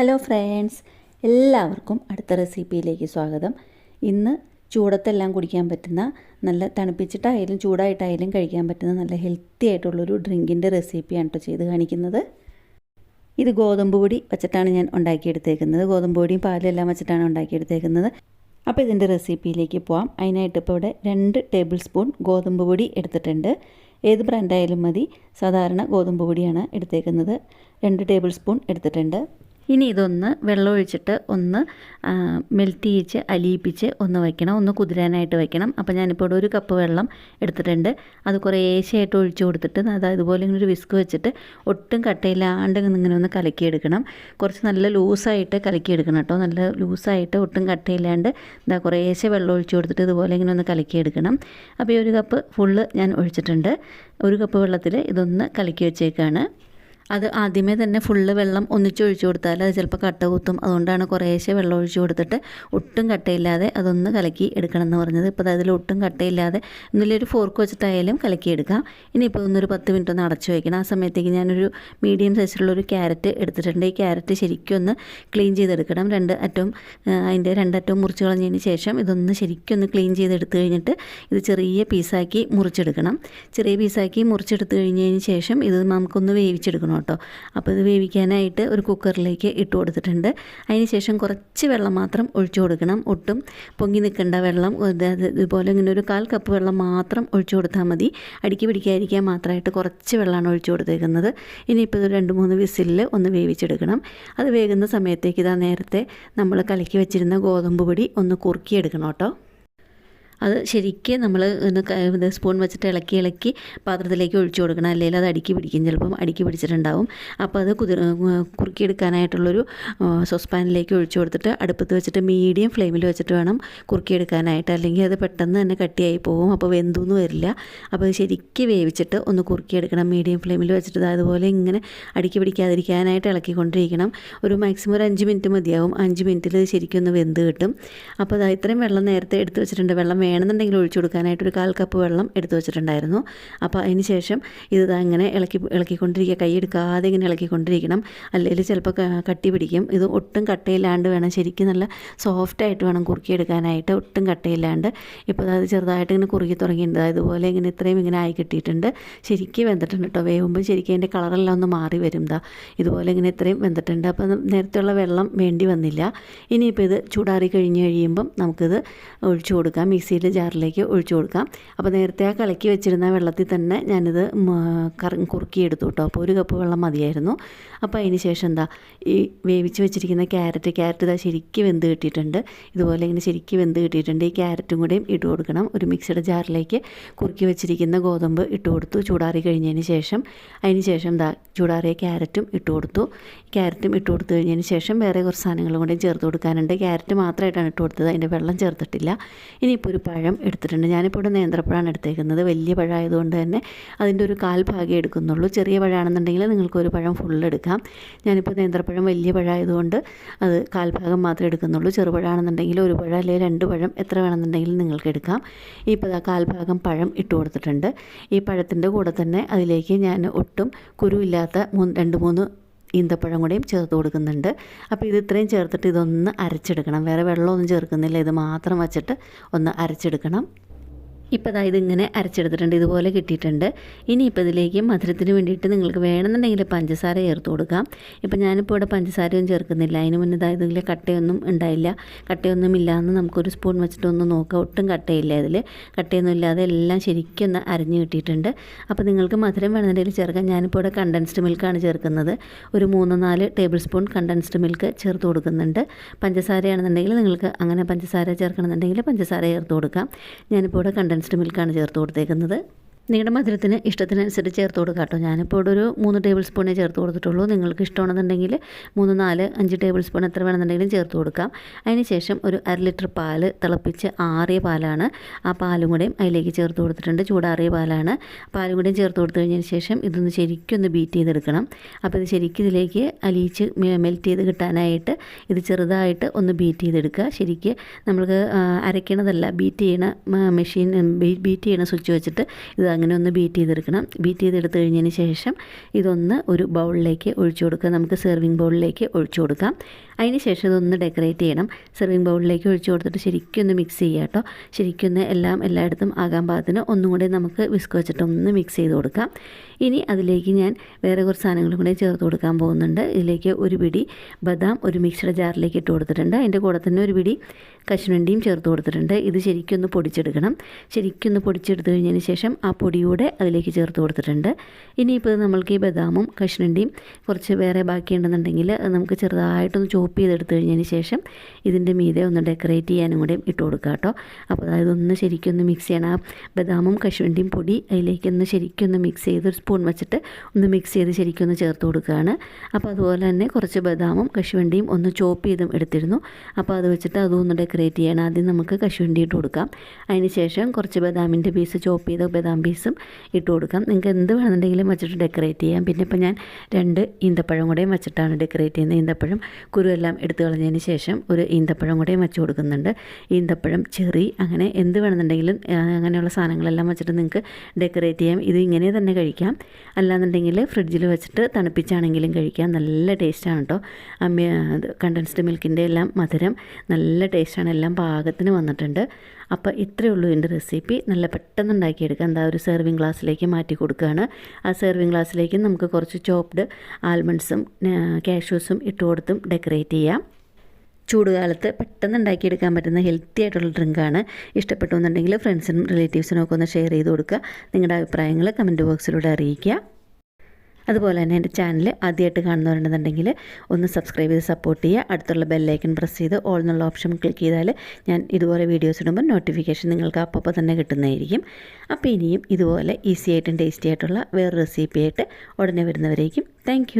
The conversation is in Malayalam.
ഹലോ ഫ്രണ്ട്സ് എല്ലാവർക്കും അടുത്ത റെസിപ്പിയിലേക്ക് സ്വാഗതം. ഇന്ന് ചൂടത്തെല്ലാം കുടിക്കാൻ പറ്റുന്ന നല്ല തണുപ്പിച്ചിട്ടായാലും ചൂടായിട്ടായാലും കഴിക്കാൻ പറ്റുന്ന നല്ല ഹെൽത്തി ആയിട്ടുള്ളൊരു ഡ്രിങ്കിന്റെ റെസിപ്പിയാണ് കേട്ടോ ചെയ്ത് കാണിക്കുന്നത്. ഇത് ഗോതമ്പ് പൊടി വച്ചിട്ടാണ് ഞാൻ ഉണ്ടാക്കിയെടുത്തേക്കുന്നത്. ഗോതമ്പ് പൊടിയും പാലും എല്ലാം വെച്ചിട്ടാണ് ഉണ്ടാക്കിയെടുത്തേക്കുന്നത്. അപ്പോൾ ഇതിന്റെ റെസിപ്പിയിലേക്ക് പോവാം. അതിനായിട്ട് ഇപ്പോൾ ഇവിടെ രണ്ട് ടേബിൾ സ്പൂൺ ഗോതമ്പ് പൊടി എടുത്തിട്ടുണ്ട്. ഏത് ബ്രാൻഡായാലും മതി. സാധാരണ ഗോതമ്പ് പൊടിയാണ് എടുത്തേക്കുന്നത്. രണ്ട് ടേബിൾ സ്പൂൺ എടുത്തിട്ടുണ്ട്. ഇനി ഇതൊന്ന് വെള്ളം ഒഴിച്ചിട്ട് ഒന്ന് മെൽറ്റ് ചെയ്യിച്ച് അലിയിപ്പിച്ച് ഒന്ന് വയ്ക്കണം. ഒന്ന് കുതിരാനായിട്ട് വയ്ക്കണം. അപ്പോൾ ഞാനിപ്പോൾ ഇവിടെ ഒരു കപ്പ് വെള്ളം എടുത്തിട്ടുണ്ട്. അത് കുറേശ്ശെയായിട്ട് ഒഴിച്ചു കൊടുത്തിട്ട് അത് അതുപോലെ ഇങ്ങനെ ഒരു വിസ്ക് വെച്ചിട്ട് ഒട്ടും കട്ടയില്ലാണ്ട് ഇങ്ങനെ ഒന്ന് കലക്കിയെടുക്കണം. കുറച്ച് നല്ല ലൂസായിട്ട് കലക്കിയെടുക്കണം കേട്ടോ. നല്ല ലൂസായിട്ട് ഒട്ടും കട്ടയില്ലാണ്ട് ഇതാ കുറേശ്ശെ വെള്ളം ഒഴിച്ചു കൊടുത്തിട്ട് ഇതുപോലെ ഇങ്ങനെ ഒന്ന് കലക്കിയെടുക്കണം. അപ്പോൾ ഈ ഒരു കപ്പ് ഫുള്ള് ഞാൻ ഒഴിച്ചിട്ടുണ്ട്. ഒരു കപ്പ് വെള്ളത്തിൽ ഇതൊന്ന് കലക്കി വെച്ചേക്കാണ്. അത് ആദ്യമേ തന്നെ ഫുള്ള് വെള്ളം ഒന്നിച്ചൊഴിച്ചു കൊടുത്താൽ അത് ചിലപ്പോൾ കട്ട കുത്തും. അതുകൊണ്ടാണ് കുറേശ്ശെ വെള്ളം ഒഴിച്ചു കൊടുത്തിട്ട് ഒട്ടും കട്ടയില്ലാതെ അതൊന്ന് കലക്കി എടുക്കണം എന്ന് പറഞ്ഞത്. ഇപ്പോൾ അതിൽ ഒട്ടും കട്ടയില്ലാതെ ഒന്നിലൊരു ഫോർക്ക് വെച്ചിട്ടായാലും കലക്കിയെടുക്കാം ഇനിയിപ്പോൾ ഒന്നൊരു പത്ത് മിനിറ്റ് ഒന്ന് അടച്ചു വയ്ക്കണം ആ സമയത്തേക്ക് ഞാനൊരു മീഡിയം സൈസിലുള്ള ഒരു ക്യാരറ്റ് എടുത്തിട്ടുണ്ട്. ഈ ക്യാരറ്റ് ശരിക്കും ഒന്ന് ക്ലീൻ ചെയ്തെടുക്കണം. രണ്ട് അറ്റവും അതിന്റെ രണ്ടറ്റവും മുറിച്ച് കളഞ്ഞതിന് ശേഷം ഇതൊന്ന് ശരിക്കും ഒന്ന് ക്ലീൻ ചെയ്തെടുത്ത് കഴിഞ്ഞിട്ട് ഇത് ചെറിയ പീസാക്കി മുറിച്ചെടുക്കണം. ചെറിയ പീസാക്കി മുറിച്ചെടുത്ത് കഴിഞ്ഞതിന് ശേഷം ഇത് നമുക്കൊന്ന് വേവിച്ചെടുക്കണം കേട്ടോ അപ്പോൾ ഇത് വേവിക്കാനായിട്ട് ഒരു കുക്കറിലേക്ക് ഇട്ട് കൊടുത്തിട്ടുണ്ട്. അതിന് ശേഷം കുറച്ച് വെള്ളം മാത്രം ഒഴിച്ചു കൊടുക്കണം. ഒട്ടും പൊങ്ങി നിൽക്കേണ്ട വെള്ളം ഇതുപോലെ ഇങ്ങനെ ഒരു കാൽ കപ്പ് വെള്ളം മാത്രം ഒഴിച്ചു കൊടുത്താൽ മതി. അടുക്കി പിടിക്കാതിരിക്കാൻ മാത്രമായിട്ട് കുറച്ച് വെള്ളമാണ് ഒഴിച്ചു കൊടുത്തേക്കുന്നത്. ഇനിയിപ്പോൾ ഇത് രണ്ട് മൂന്ന് വിസിലിൽ ഒന്ന് വേവിച്ചെടുക്കണം. അത് വേകുന്ന സമയത്തേക്ക് ഇതാ നേരത്തെ നമ്മൾ കലക്കി വെച്ചിരുന്ന ഗോതമ്പ് പൊടി ഒന്ന് കുറുക്കിയെടുക്കണം കേട്ടോ. അത് ശരിക്കും നമ്മൾ സ്പൂൺ വെച്ചിട്ട് ഇളക്കി ഇളക്കി പാത്രത്തിലേക്ക് ഒഴിച്ചു കൊടുക്കണം. അല്ലെങ്കിൽ അത് അടുക്കി പിടിക്കും. ചിലപ്പം അടുക്കി പിടിച്ചിട്ടുണ്ടാവും. അപ്പോൾ അത് കുതിർ കുറുക്കിയെടുക്കാനായിട്ടുള്ളൊരു സോസ്പാനിലേക്ക് ഒഴിച്ചു കൊടുത്തിട്ട് അടുപ്പത്ത് വെച്ചിട്ട് മീഡിയം ഫ്ലെയിമിൽ വെച്ചിട്ട് വേണം കുറുക്കിയെടുക്കാനായിട്ട്. അല്ലെങ്കിൽ അത് പെട്ടെന്ന് തന്നെ കട്ടിയായി പോകും അപ്പോൾ വെന്തൊന്നും വരില്ല. അപ്പോൾ ശരിക്കും വേവിച്ചിട്ട് ഒന്ന് കുറുക്കിയെടുക്കണം. മീഡിയം ഫ്ലെയിമിൽ വെച്ചിട്ട് അതുപോലെ ഇങ്ങനെ അടുക്കി പിടിക്കാതിരിക്കാനായിട്ട് ഇളക്കിക്കൊണ്ടിരിക്കണം. ഒരു മാക്സിമം ഒരു അഞ്ച് മിനിറ്റ് മതിയാവും. അഞ്ച് മിനിറ്റിൽ ശരിക്കും ഒന്ന് വെന്ത് കിട്ടും. അപ്പോൾ അത് ഇത്രയും വെള്ളം നേരത്തെ എടുത്ത് വെച്ചിട്ടുണ്ട്. വെള്ളം വേണമെന്നുണ്ടെങ്കിൽ ഒഴിച്ചു കൊടുക്കാനായിട്ട് ഒരു കാൽ കപ്പ് വെള്ളം എടുത്തു വെച്ചിട്ടുണ്ടായിരുന്നു. അപ്പോൾ അതിന് ശേഷം ഇത് അങ്ങനെ ഇളക്കി ഇളക്കിക്കൊണ്ടിരിക്കുക കൈ എടുക്കാതെ ഇങ്ങനെ ഇളക്കിക്കൊണ്ടിരിക്കണം. അല്ലെങ്കിൽ ചിലപ്പോൾ കട്ടി പിടിക്കും. ഇത് ഒട്ടും കട്ടയില്ലാണ്ട് വേണം ശരിക്കും നല്ല സോഫ്റ്റായിട്ട് വേണം കുറുക്കിയെടുക്കാനായിട്ട് ഒട്ടും കട്ടയില്ലാണ്ട്. ഇപ്പോൾ അത് ചെറുതായിട്ട് ഇങ്ങനെ കുറുക്കി തുടങ്ങിയിട്ടുണ്ട്. അതുപോലെ ഇങ്ങനെ ഇത്രയും ഇങ്ങനെ ആയി കിട്ടിയിട്ടുണ്ട്. ശരിക്കും വെന്തിട്ടുണ്ട് കേട്ടോ വേവുമ്പോൾ ശരിക്കും അതിന്റെ കളറെല്ലാം ഒന്ന് മാറി വരും ദാ. ഇതുപോലെ ഇങ്ങനെ ഇത്രയും വെന്തിട്ടുണ്ട്. അപ്പോൾ നേരത്തെയുള്ള വെള്ളം വേണ്ടി വന്നില്ല. ഇനിയിപ്പോൾ ഇത് ചൂടാറി കഴിഞ്ഞ് കഴിയുമ്പം നമുക്കിത് ഒഴിച്ചു കൊടുക്കാം. മിക്സിയിൽ ജാറിലേക്ക് ഒഴിച്ചു കൊടുക്കാം. അപ്പോൾ നേരത്തെ ആ കലക്കി വെച്ചിരുന്ന വെള്ളത്തിൽ തന്നെ ഞാനിത് കറ കുറുക്കിയെടുത്തു കേട്ടോ. അപ്പോൾ ഒരു കപ്പ് വെള്ളം മതിയായിരുന്നു. അപ്പോൾ അതിന് ശേഷം എന്താ ഈ വേവിച്ച് വെച്ചിരിക്കുന്ന ക്യാരറ്റ് ക്യാരറ്റ് ഇതാ ശരിക്കും വെന്ത് കിട്ടിയിട്ടുണ്ട്. ഇതുപോലെ ഇങ്ങനെ ശരിക്കും വെന്ത് കിട്ടിയിട്ടുണ്ട്. ഈ ക്യാരറ്റും കൂടെയും ഇട്ട് കൊടുക്കണം. ഒരു മിക്സിയുടെ ജാറിലേക്ക് കുറുക്കി വെച്ചിരിക്കുന്ന ഗോതമ്പ് ഇട്ട് കൊടുത്തു. ചൂടാറി കഴിഞ്ഞതിന് ശേഷം അതിന് ശേഷം എന്താ ചൂടാറിയ ക്യാരറ്റും ഇട്ട് കൊടുത്തു. ക്യാരറ്റും ഇട്ട് കൊടുത്തു കഴിഞ്ഞതിന് ശേഷം വേറെ കുറച്ച് സാധനങ്ങളും കൂടെയും ചേർത്ത് കൊടുക്കാനുണ്ട്. ക്യാരറ്റ് മാത്രമായിട്ടാണ് ഇട്ട് കൊടുത്തത്. അതിന്റെ വെള്ളം ചേർത്തിട്ടില്ല. ഇനിയിപ്പോൾ ഒരു പഴം എടുത്തിട്ടുണ്ട്. ഞാനിപ്പോൾ ഇവിടെ നേന്ത്രപ്പഴമാണ് എടുത്തേക്കുന്നത്. വലിയ പഴമായതുകൊണ്ട് തന്നെ അതിന്റെ ഒരു കാൽ ഭാഗം എടുക്കുന്നുള്ളൂ. ചെറിയ പഴമാണെന്നുണ്ടെങ്കിൽ നിങ്ങൾക്ക് ഒരു പഴം ഫുൾ എടുക്കാം. ഞാനിപ്പോൾ നേന്ത്രപ്പഴം വലിയ പഴമായതുകൊണ്ട് അത് കാൽ ഭാഗം മാത്രമേ എടുക്കുന്നുള്ളൂ. ചെറുപഴമാണെന്നുണ്ടെങ്കിൽ ഒരു പഴം അല്ലെങ്കിൽ രണ്ട് പഴം എത്ര വേണമെന്നുണ്ടെങ്കിലും നിങ്ങൾക്ക് എടുക്കാം. ഇപ്പോൾ ആ കാൽഭാഗം പഴം ഇട്ട് കൊടുത്തിട്ടുണ്ട്. ഈ പഴത്തിന്റെ കൂടെ തന്നെ അതിലേക്ക് ഞാൻ ഒട്ടും കുരുവില്ലാത്ത മൂന്ന് രണ്ട് മൂന്ന് ഈന്തപ്പഴം കൂടെയും ചേർത്ത് കൊടുക്കുന്നുണ്ട്. അപ്പോൾ ഇത് ഇത്രയും ചേർത്തിട്ട് ഇതൊന്ന് അരച്ചെടുക്കണം. വേറെ വെള്ളമൊന്നും ചേർക്കുന്നില്ല. ഇത് മാത്രം വച്ചിട്ട് ഒന്ന് അരച്ചെടുക്കണം. ഇപ്പോൾ അതായത് ഇങ്ങനെ അരച്ചെടുത്തിട്ടുണ്ട് ഇതുപോലെ കിട്ടിയിട്ടുണ്ട്. ഇനിയിപ്പോൾ ഇതിലേക്ക് മധുരത്തിന് വേണ്ടിയിട്ട് നിങ്ങൾക്ക് വേണമെന്നുണ്ടെങ്കിൽ പഞ്ചസാര ചേർത്ത് കൊടുക്കാം. ഇപ്പം ഞാനിപ്പോൾ ഇവിടെ പഞ്ചസാരയും ചേർക്കുന്നില്ല. അതിന് മുന്നേ അതായത് ഇതിൽ കട്ടയൊന്നും ഉണ്ടായില്ല. കട്ടയൊന്നും ഇല്ലാന്ന് നമുക്കൊരു സ്പൂൺ വെച്ചിട്ട് ഒന്ന് നോക്കാം. ഒട്ടും കട്ടയില്ല ഇതിൽ കട്ടയൊന്നും ഇല്ലാതെ എല്ലാം ശരിക്കും ഒന്ന് അരിഞ്ഞ് കിട്ടിയിട്ടുണ്ട്. അപ്പോൾ നിങ്ങൾക്ക് മധുരം വേണമെന്നുണ്ടെങ്കിൽ ചേർക്കാം. ഞാനിപ്പോൾ ഇവിടെ കണ്ടൻസ്ഡ് മിൽക്കാണ് ചേർക്കുന്നത്. ഒരു മൂന്ന് നാല് ടേബിൾ സ്പൂൺ കണ്ടൻസ്ഡ് മിൽക്ക് ചേർത്ത് കൊടുക്കുന്നുണ്ട്. പഞ്ചസാരയാണെന്നുണ്ടെങ്കിൽ നിങ്ങൾക്ക് അങ്ങനെ പഞ്ചസാര ചേർക്കണമെന്നുണ്ടെങ്കിൽ പഞ്ചസാര ചേർത്ത് കൊടുക്കാം. ഞാനിപ്പോൾ ഇവിടെ കണ്ടൻസ് കണ്ടൻസ്ഡ് മിൽക്കാണ് ചേർത്ത് കൊടുത്തേക്കുന്നത്. നിങ്ങളുടെ മധുരത്തിന് ഇഷ്ടത്തിനനുസരിച്ച് ചേർത്ത് കൊടുക്കുക കേട്ടോ. ഞാനിപ്പോൾ ഇവിടെ ഒരു മൂന്ന് ടേബിൾ സ്പൂണേ ചേർത്ത് കൊടുത്തിട്ടുള്ളൂ. നിങ്ങൾക്ക് ഇഷ്ടമാണെന്നുണ്ടെങ്കിൽ മൂന്ന് നാല് അഞ്ച് ടേബിൾ സ്പൂൺ എത്ര വേണമെന്നുണ്ടെങ്കിലും ചേർത്ത് കൊടുക്കാം. അതിനുശേഷം ഒരു അര ലിറ്റർ പാൽ തിളപ്പിച്ച് ആറിയ പാലാണ് ആ പാലും കൂടെയും അതിലേക്ക് ചേർത്ത് കൊടുത്തിട്ടുണ്ട്. ചൂടാറിയ പാലാണ്. പാലും കൂടെയും ചേർത്ത് കൊടുത്തു കഴിഞ്ഞതിന് ശേഷം ഇതൊന്ന് ശരിക്കും ഒന്ന് ബീറ്റ് ചെയ്തെടുക്കണം. അപ്പോൾ ഇത് ശരിക്കും ഇതിലേക്ക് അലിയിച്ച് മെൽറ്റ് ചെയ്ത് കിട്ടാനായിട്ട് ഇത് ചെറുതായിട്ട് ഒന്ന് ബീറ്റ് ചെയ്തെടുക്കുക. ശരിക്ക് നമ്മൾക്ക് അരയ്ക്കണതല്ല ബീറ്റ് ചെയ്യണ മെഷീൻ ബീറ്റ് ചെയ്യണ സ്വിച്ച് വെച്ചിട്ട് ഇത് അങ്ങനെ ഒന്ന് ബീറ്റ് ചെയ്തെടുക്കണം. ബീറ്റ് ചെയ്തെടുത്ത് കഴിഞ്ഞതിന് ശേഷം ഇതൊന്ന് ഒരു ബൗളിലേക്ക് ഒഴിച്ചു കൊടുക്കുക. നമുക്ക് സെർവിങ് ബൗളിലേക്ക് ഒഴിച്ചു കൊടുക്കാം. അതിന് ശേഷം ഇതൊന്ന് ഡെക്കറേറ്റ് ചെയ്യണം. സെർവിങ് ബൗളിലേക്ക് ഒഴിച്ചു കൊടുത്തിട്ട് ശരിക്കും ഒന്ന് മിക്സ് ചെയ്യുക കേട്ടോ. ശരിക്കും എല്ലാം എല്ലായിടത്തും ആകാൻ പാകത്തിന് ഒന്നും കൂടി നമുക്ക് വിസ്ക് വെച്ചിട്ട് ഒന്ന് മിക്സ് ചെയ്ത് കൊടുക്കാം. ഇനി അതിലേക്ക് ഞാൻ വേറെ കുറച്ച് സാധനങ്ങളും കൂടി ചേർത്ത് കൊടുക്കാൻ പോകുന്നുണ്ട്. ഇതിലേക്ക് ഒരു പിടി ബദാം ഒരു മിക്സ്ഡ് ജാറിലേക്ക് ഇട്ട് കൊടുത്തിട്ടുണ്ട്. അതിന്റെ കൂടെ തന്നെ ഒരു പിടി കശുവണ്ടിയും ചേർത്ത് കൊടുത്തിട്ടുണ്ട്. ഇത് ശരിക്കൊന്ന് പൊടിച്ചെടുക്കണം. ശരിക്കൊന്ന് പൊടിച്ചെടുത്ത് കഴിഞ്ഞതിന് ശേഷം ആ പൊടിയൂടെ അതിലേക്ക് ചേർത്ത് കൊടുത്തിട്ടുണ്ട്. ഇനിയിപ്പോൾ നമ്മൾക്ക് ഈ ബദാമും കശുവണ്ടിയും കുറച്ച് വേറെ ബാക്കിയുണ്ടെന്നുണ്ടെങ്കിൽ നമുക്ക് ചെറുതായിട്ടൊന്ന് ചോപ്പ് ചെയ്തെടുത്ത് കഴിഞ്ഞതിന് ശേഷം ഇതിന്റെ മീതെ ഒന്ന് ഡെക്കറേറ്റ് ചെയ്യാനും കൂടെ ഇട്ട് കൊടുക്കുക കേട്ടോ. അപ്പോൾ അതായത് ഒന്ന് ശരിക്കൊന്ന് മിക്സ് ചെയ്യണം. ആ ബദാമും കശുവണ്ടിയും പൊടി അതിലേക്കൊന്ന് ശരിക്കൊന്ന് ശരിക്കും മിക്സ് ചെയ്ത് ഒരു സ്പൂൺ വെച്ചിട്ട് ഒന്ന് മിക്സ് ചെയ്ത് ശരിക്കൊന്ന് ചേർത്ത് കൊടുക്കുകയാണ്. അപ്പോൾ അതുപോലെ തന്നെ കുറച്ച് ബദാമും കശുവണ്ടിയും ഒന്ന് ചോപ്പ് ചെയ്തും എടുത്തിരുന്നു. അപ്പോൾ അത് വെച്ചിട്ട് അതും ഒന്ന് ഡെക്കറേറ്റ് ചെയ്യണം. ആദ്യം നമുക്ക് കശുവണ്ടി ഇട്ട് കൊടുക്കാം. അതിന് ശേഷം കുറച്ച് ബദാമിന്റെ പീസ് ചോപ്പ് ചെയ്ത ബദാം പീസും ഇട്ട് കൊടുക്കാം. നിങ്ങൾക്ക് എന്ത് വേണമെന്നുണ്ടെങ്കിലും വെച്ചിട്ട് ഡെക്കറേറ്റ് ചെയ്യാം. പിന്നെ ഇപ്പോൾ ഞാൻ രണ്ട് ഈന്തപ്പഴം കൂടെയും വെച്ചിട്ടാണ് ഡെക്കറേറ്റ് ചെയ്യുന്നത്. ഈന്തപ്പഴം കുരുവെല്ലാം എടുത്തു കളഞ്ഞതിന് ശേഷം ഒരു ഈന്തപ്പഴം കൂടെയും വെച്ച് കൊടുക്കുന്നുണ്ട്. ഈന്തപ്പഴം ചെറി അങ്ങനെ എന്ത് വേണമെന്നുണ്ടെങ്കിലും അങ്ങനെയുള്ള സാധനങ്ങളെല്ലാം വെച്ചിട്ട് നിങ്ങൾക്ക് ഡെക്കറേറ്റ് ചെയ്യാം. ഇത് ഇങ്ങനെ തന്നെ കഴിക്കാം. അല്ലാന്നുണ്ടെങ്കിൽ ഫ്രിഡ്ജിൽ വെച്ചിട്ട് തണുപ്പിച്ചാണെങ്കിലും കഴിക്കാം. നല്ല ടേസ്റ്റാണ് കേട്ടോ അമ്മ കണ്ടൻസ്ഡ് മിൽക്കിന്റെ എല്ലാം മധുരം നല്ല ടേസ്റ്റാണ് എല്ലാം പാകത്തിന് വന്നിട്ടുണ്ട്. അപ്പോൾ ഇത്രയേ ഉള്ളൂ എന്റെ റെസിപ്പി. നല്ല പെട്ടെന്ന് ഉണ്ടാക്കിയെടുക്കുക എന്താ ഒരു സെർവിങ് ഗ്ലാസ്സിലേക്ക് മാറ്റി കൊടുക്കുകയാണ്. ആ സെർവിങ് ഗ്ലാസ്സിലേക്ക് നമുക്ക് കുറച്ച് ചോപ്ഡ് ആൽമണ്ട്സും കാഷ്യൂസും ഇട്ട് കൊടുത്തും ഡെക്കറേറ്റ് ചെയ്യാം. ചൂടുകാലത്ത് പെട്ടെന്ന് ഉണ്ടാക്കിയെടുക്കാൻ പറ്റുന്ന ഹെൽത്തി ആയിട്ടുള്ള ഡ്രിങ്കാണ് ഇഷ്ടപ്പെട്ടു എന്നുണ്ടെങ്കിൽ ഫ്രണ്ട്സിനും റിലേറ്റീവ്സിനും ഒക്കെ ഒന്ന് ഷെയർ ചെയ്ത് കൊടുക്കുക. നിങ്ങളുടെ അഭിപ്രായങ്ങൾ കമന്റ് ബോക്സിലൂടെ അറിയിക്കുക. അതുപോലെ തന്നെ എന്റെ ചാനൽ ആദ്യമായിട്ട് കാണുന്നവരുണ്ടെന്നുണ്ടെങ്കിൽ ഒന്ന് സബ്സ്ക്രൈബ് ചെയ്ത് സപ്പോർട്ട് ചെയ്യുക. അടുത്തുള്ള ബെല്ലൈക്കൺ പ്രസ് ചെയ്ത് ഓൾ എന്നുള്ള ഓപ്ഷൻ ക്ലിക്ക് ചെയ്താൽ ഞാൻ ഇതുപോലെ വീഡിയോസ് ഇടുമ്പോൾ നോട്ടിഫിക്കേഷൻ നിങ്ങൾക്ക് അപ്പോൾ തന്നെ കിട്ടുന്നതായിരിക്കും. അപ്പോൾ ഇനിയും ഇതുപോലെ ഈസി ആയിട്ടും ടേസ്റ്റി ആയിട്ടുള്ള വേറെ റെസിപ്പി ആയിട്ട് ഉടനെ വരുന്നവരേക്കും. താങ്ക്